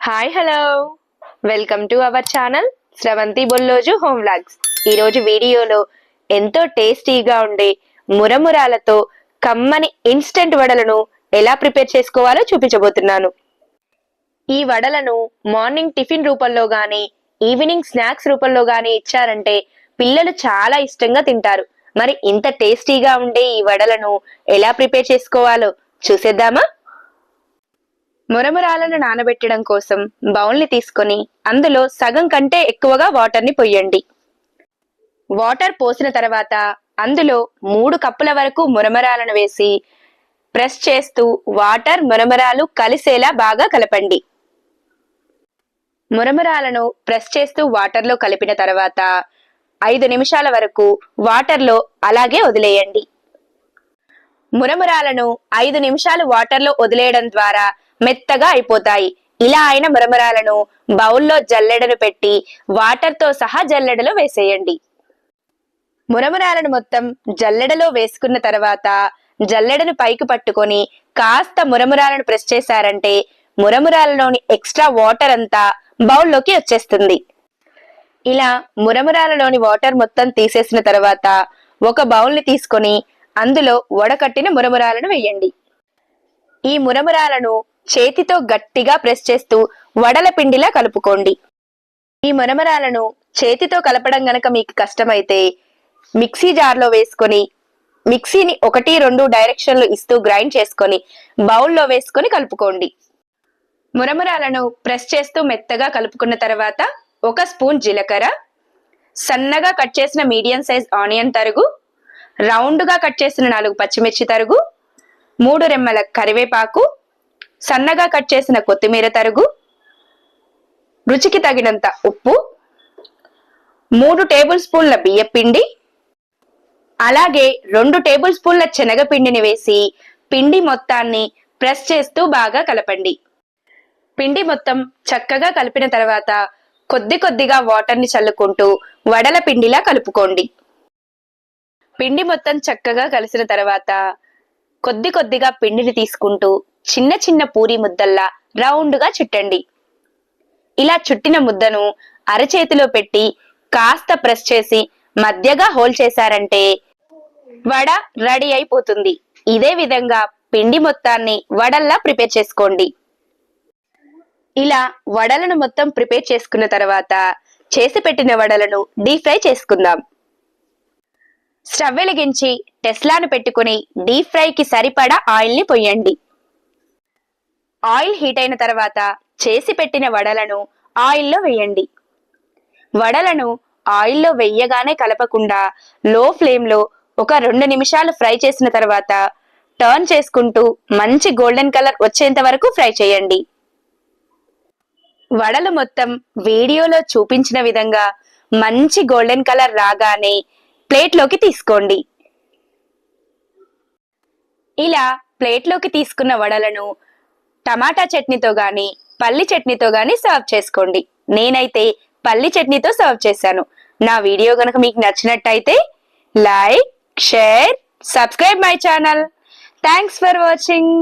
Hi hello welcome to our channel Sravanthi Bolloju home vlogs ఈరోజు వీడియోలో ఎంతో టేస్టీగా ఉండే మురమురాలతో కమ్మని ఇన్స్టెంట్ వడలను ఎలా ప్రిపేర్ చేసుకోవాలో చూపించబోతున్నాను. ఈ వడలను మార్నింగ్ టిఫిన్ రూపంలో కానీ ఈవినింగ్ స్నాక్స్ రూపంలో కానీ ఇచ్చారంటే పిల్లలు చాలా ఇష్టంగా తింటారు. మరి ఇంత టేస్టీగా ఉండే ఈ వడలను ఎలా ప్రిపేర్ చేసుకోవాలో చూసేద్దామా? మురమురాలను నానబెట్టడం కోసం బౌల్ని తీసుకొని అందులో సగం కంటే ఎక్కువగా వాటర్ని పొయ్యండి. వాటర్ పోసిన తర్వాత అందులో మూడు కప్పుల వరకు మురమరాలను వేసి ప్రెస్ చేస్తూ వాటర్ మురమరాలు కలిసేలా బాగా కలపండి. మురమరాలను ప్రెస్ చేస్తూ వాటర్లో కలిపిన తర్వాత ఐదు నిమిషాల వరకు వాటర్లో అలాగే వదిలేయండి. మురమురాలను ఐదు నిమిషాలు వాటర్లో వదిలేయడం ద్వారా మెత్తగా అయిపోతాయి. ఇలా అయిన మురమురాలను బౌల్లో జల్లెడను పెట్టి వాటర్తో సహా జల్లెడలో వేసేయండి. మురమురాలను మొత్తం జల్లెడలో వేసుకున్న తర్వాత జల్లెడను పైకి పట్టుకొని కాస్త మురమురాలను ప్రెస్ చేశారంటే మురమురాలలోని ఎక్స్ట్రా వాటర్ అంతా బౌల్లోకి వచ్చేస్తుంది. ఇలా మురమురాలలోని వాటర్ మొత్తం తీసేసిన తర్వాత ఒక బౌల్ని తీసుకొని అందులో వడకట్టిన మురమురాలను వేయండి. ఈ మురమురాలను చేతితో గట్టిగా ప్రెస్ చేస్తూ వడల పిండిలా కలుపుకోండి. ఈ మునమరాలను చేతితో కలపడం గనక మీకు కష్టమైతే మిక్సీ జార్లో వేసుకొని మిక్సీని ఒకటి రెండు డైరెక్షన్లు ఇస్తూ గ్రైండ్ చేసుకొని బౌల్లో వేసుకొని కలుపుకోండి. మురమురాలను ప్రెస్ చేస్తూ మెత్తగా కలుపుకున్న తర్వాత ఒక స్పూన్ జీలకర్ర సన్నగా కట్ చేసిన మీడియం సైజ్ ఆనియన్ తరుగు రౌండ్గా కట్ చేసిన నాలుగు పచ్చిమిర్చి తరుగు మూడు రెమ్మల కరివేపాకు సన్నగా కట్ చేసిన కొత్తిమీర తరుగు రుచికి తగినంత ఉప్పు మూడు టేబుల్ స్పూన్ల బియ్యపిండి అలాగే రెండు టేబుల్ స్పూన్ల శనగపిండిని వేసి పిండి మొత్తాన్ని ప్రెస్ చేస్తూ బాగా కలపండి. పిండి మొత్తం చక్కగా కలిపిన తర్వాత కొద్ది కొద్దిగా వాటర్ని చల్లుకుంటూ వడల పిండిలా కలుపుకోండి. పిండి మొత్తం చక్కగా కలిసిన తర్వాత కొద్ది కొద్దిగా పిండిని తీసుకుంటూ చిన్న చిన్న పూరి ముద్దల్లా రౌండ్గా చుట్టండి. ఇలా చుట్టిన ముద్దను అరచేతిలో పెట్టి కాస్త ప్రెస్ చేసి మధ్యగా హోల్ చేశారంటే వడ రెడీ అయిపోతుంది. ఇదే విధంగా పిండి మొత్తాన్ని వడల్లా ప్రిపేర్ చేసుకోండి. ఇలా వడలను మొత్తం ప్రిపేర్ చేసుకున్న తర్వాత చేసి పెట్టిన వడలను డీప్ ఫ్రై చేసుకుందాం. స్టవ్ వెలిగించి టెస్లాను పెట్టుకుని డీప్ ఫ్రైకి సరిపడా ఆయిల్ని పొయ్యండి ఆయిల్ హీట్ అయిన తర్వాత చేసి పెట్టిన వడలను ఆయిల్లో వేయండి. వడలను ఆయిల్లో వెయ్యగానే కలపకుండా లో ఫ్లేమ్లో ఒక రెండు నిమిషాలు ఫ్రై చేసిన తర్వాత టర్న్ చేసుకుంటూ మంచి గోల్డెన్ కలర్ వచ్చేంత వరకు ఫ్రై చేయండి. వడలు మొత్తం వీడియోలో చూపించిన విధంగా మంచి గోల్డెన్ కలర్ రాగానే ప్లేట్లోకి తీసుకోండి. ఇలా ప్లేట్లోకి తీసుకున్న వడలను టమాటా చట్నీతో గాని పల్లి చట్నీతో గాని సర్వ్ చేసుకోండి. నేనైతే పల్లి చట్నీతో సర్వ్ చేశాను. నా వీడియో కనుక మీకు నచ్చినట్టయితే like share subscribe my channel. Thanks for watching.